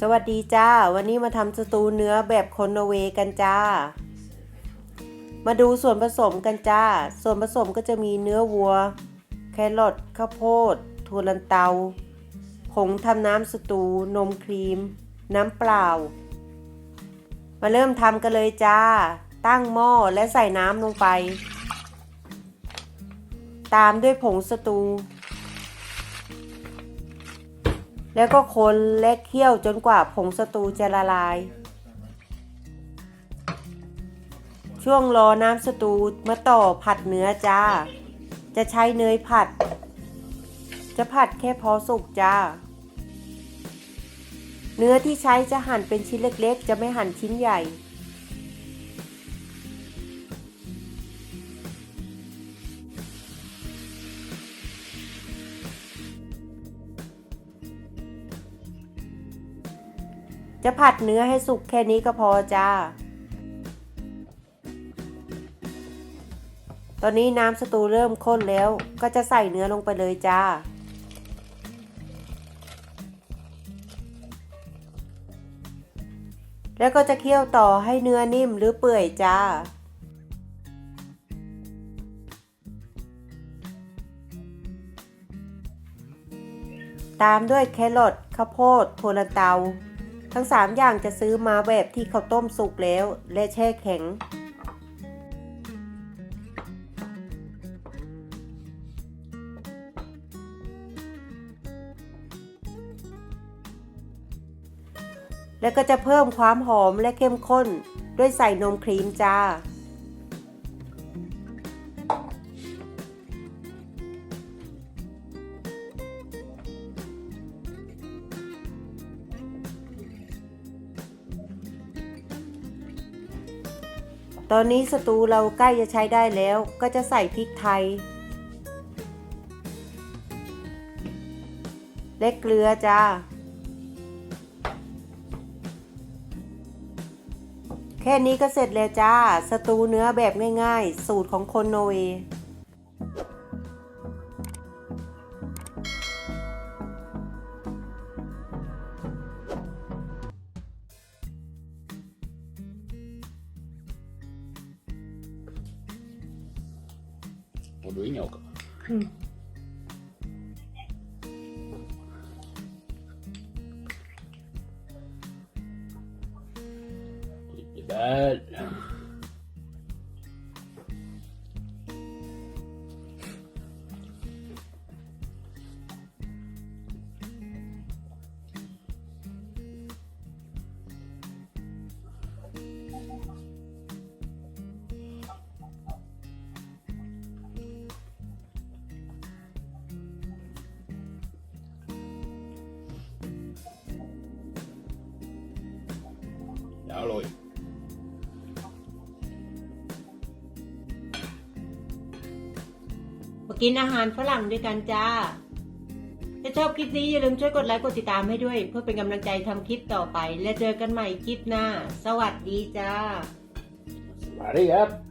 สวัสดีจ้า วันนี้มาทำสตูเนื้อแบบคนนอร์เวย์กันจ้า มาดูส่วนผสมกันจ้า ส่วนผสมก็จะมีเนื้อวัว แครอทข้าวโพดถั่วลันเตา ผงทำน้ำสตู นมครีม น้ำเปล่า มาเริ่มทำกันเลยจ้า ตั้งหม้อและใส่น้ำลงไป ตามด้วยผงสตู แล้วก็คนและเคี่ยวจนกว่าผงสตูจะละลาย ช่วงรอน้ำสตูมาต่อผัดเนื้อจ้า จะใช้เนยผัด จะผัดแค่พอสุกจ้า เนื้อที่ใช้จะหั่นเป็นชิ้นเล็กๆ จะไม่หั่นชิ้นใหญ่ จะผัดเนื้อให้สุกแค่นี้ก็พอจ้า ตอนนี้น้ำสตูเริ่มข้นแล้วก็จะใส่เนื้อลงไปเลยจ้า แล้วก็จะเคี่ยวต่อให้เนื้อนิ่มหรือเปื่อยจ้าตามด้วยแครอทข้าวโพดถั่วลันเตา ทั้ง 3 อย่างจะซื้อมาแบบที่เขาต้มสุกแล้ว และแช่แข็ง แล้วก็จะเพิ่มความหอมและเข้มข้นด้วยใส่นมครีมจ้า ตอนนี้สตูเราใกล้จะใช้ได้แล้ว ก็จะใส่พริกไทย และเกลือจ้าแค่นี้ก็เสร็จแล้วจ้า สตูเนื้อแบบง่ายๆ สูตรของคนโนเวย์ 踊りに合うかな。うん。Bad. Åker? Lite där. Halloj. มากินอาหารฝรั่งด้วยกันจ้า ถ้าชอบคลิปนี้อย่าลืมช่วยกดไลค์กดติดตามให้ด้วย เพื่อเป็นกำลังใจทำคลิปต่อไป และเจอกันใหม่คลิปหน้า สวัสดีจ้า Sverige.